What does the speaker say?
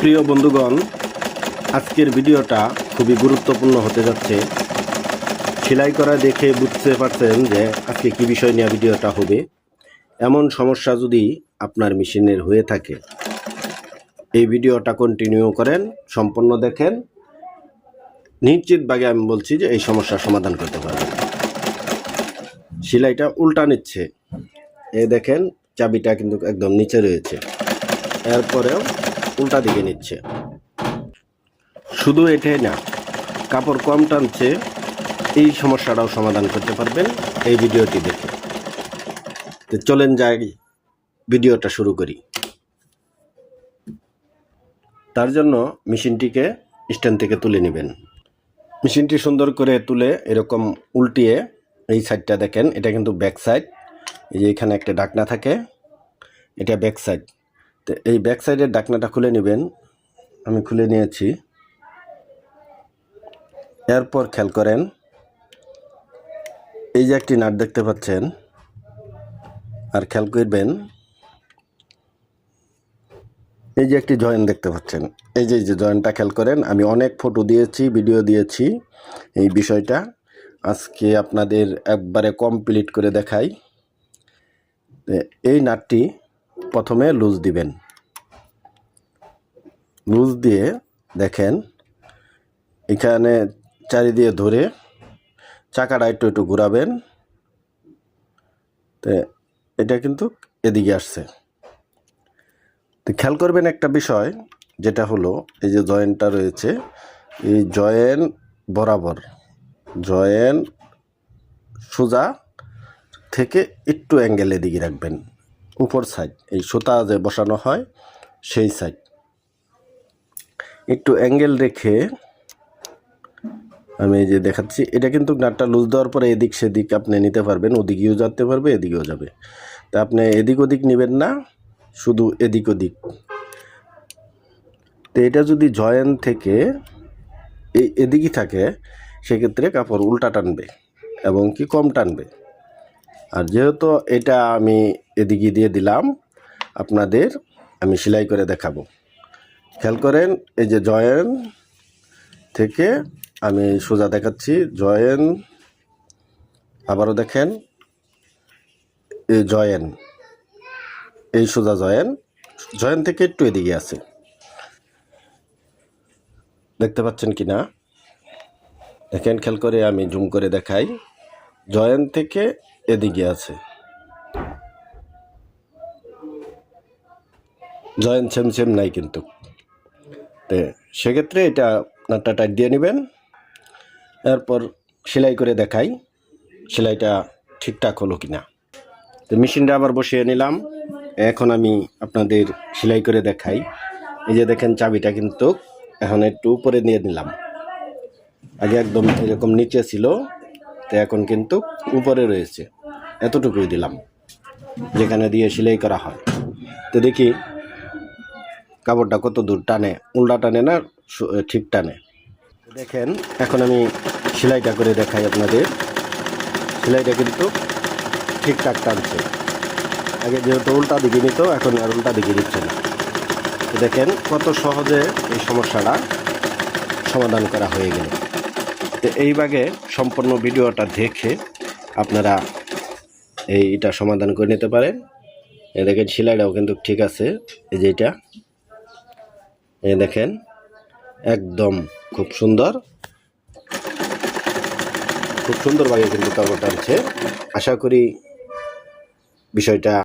প্রিয় বন্ধুগণ, আজকের ভিডিওটা খুবই গুরুত্বপূর্ণ হতে যাচ্ছে। সেলাই করা দেখে বুঝতে পারছেন যে আজকে কি বিষয় নিয়ে ভিডিওটা হবে। এমন সমস্যা যদি আপনার মেশিনের হয়ে থাকে, এই ভিডিওটা কন্টিনিউ করেন, সম্পূর্ণ দেখেন। নিশ্চিতভাবে আমি বলছি যে এই সমস্যার সমাধান করতে পারবেন। সেলাইটা উল্টা নিচ্ছে। এ দেখেন, চাবিটা কিন্তু একদম নিচে রয়েছে। এরপরেও উল্টা দিকে নিচ্ছে। শুধু এটাই না, কাপড় কম টানছে, এই সমস্যাটাও সমাধান করতে পারবেন এই ভিডিওটি দেখে। তো চলেন যাই, ভিডিওটা শুরু করি। তার জন্য মেশিনটিকে স্ট্যান্ড থেকে তুলে নেবেন। মেশিনটি সুন্দর করে তুলে এরকম উল্টিয়ে এই সাইডটা দেখেন, এটা কিন্তু ব্যাক সাইড। এই যে এখানে একটা ডাকনা থাকে, এটা ব্যাক সাইড। তো, এই ব্যাক সাইডের ডাকনাটা খুলে নেবেন। আমি খুলে নিয়েছি। এরপর খেয়াল করেন, এই যে একটি নাট দেখতে পাচ্ছেন, আর খেয়াল করবেন, এই যে একটি জয়েন দেখতে পাচ্ছেন। এই যে যে জয়েনটা খেয়াল করেন, আমি অনেক ফটো দিয়েছি ভিডিও দিয়েছি এই বিষয়টা। আজকে আপনাদের একবারে কমপ্লিট করে দেখাই। এই নাটটি প্রথমে লুজ দিবেন। লুজ দিয়ে দেখেন, এখানে চারি দিয়ে ধরে চাকাটা একটু একটু ঘুরাবেন। তো এটা কিন্তু এদিকে আসছে। তো খেয়াল করবেন একটা বিষয়, যেটা হলো, এই যে জয়েন্টটা রয়েছে, এই জয়েন বরাবর জয়েন সোজা থেকে একটু অ্যাঙ্গেলের দিকে রাখবেন। উপর সাইড এই সুতা যে বসানো হয়, সেই সাইড একটু অ্যাঙ্গেল রেখে আমি যে দেখাচ্ছি, এটা কিন্তু নাটটা লুজ দেওয়ার পরে এদিক সেদিক আপনি নিতে পারবেন, ওদিকেও যেতে পারবে, এদিকেও যাবে। তা আপনি এদিক ওদিক নেবেন না, শুধু এদিক ওদিক। তো এটা যদি জয়েন থেকে এই এদিকই থাকে, সেক্ষেত্রে কাপড় উল্টা টানবে এবং কি কম টানবে। আর যেহেতু এটা আমি এদিকে দিয়ে দিলাম। আপনাদের আমি সেলাই করে দেখাবো। খেয়াল করেন, এই যে জয়েন থেকে আমি সোজা দেখাচ্ছি। জয়েন, আবারও দেখেন, এই জয়েন, এই সোজা জয়েন। জয়েন থেকে একটু এদিকে আছে। দেখতে পাচ্ছেন কি না? দেখেন, খেয়াল করে আমি জুম করে দেখাই। জয়েন থেকে এদিকে আছে। জয়েন সেম সেম নাই কিন্তু। তো সেক্ষেত্রে এটা নাটটা টাইট দিয়ে নেবেন। এরপর সেলাই করে দেখাই, সেলাইটা ঠিকঠাক হলো কি না তো মেশিনটা আবার বসিয়ে নিলাম। এখন আমি আপনাদের সেলাই করে দেখাই। এই যে দেখেন চাবিটা কিন্তু এখন একটু উপরে নিয়ে নিলাম। আগে একদম এরকম নিচে ছিল, তো এখন কিন্তু উপরে রয়েছে। এতটুকুই দিলাম, যেখানে দিয়ে সেলাই করা হয়। তো দেখি কাপড়টা কত দূর টানে, উল্টা টানে না ঠিক টানে? দেখেন, এখন আমি সেলাইটা করে দেখাই আপনাদের। সেলাইটা কিন্তু ঠিকঠাক টানছে। আগে যেহেতু উল্টা দিকে নিত, এখন আর উল্টা দিকে নিচ্ছে না। দেখেন, কত সহজে এই সমস্যাটা সমাধান করা হয়ে গেল। তো এই ভাগে সম্পূর্ণ ভিডিওটা দেখে আপনারা এইটা সমাধান করে নিতে পারেন। দেখেন, সেলাইটাও কিন্তু ঠিক আছে। এই যে এটা। এ দেখেন একদম খুব সুন্দর। খুব সুন্দরভাবে কিন্তু কাপড় আছে আশা করি বিষয়টা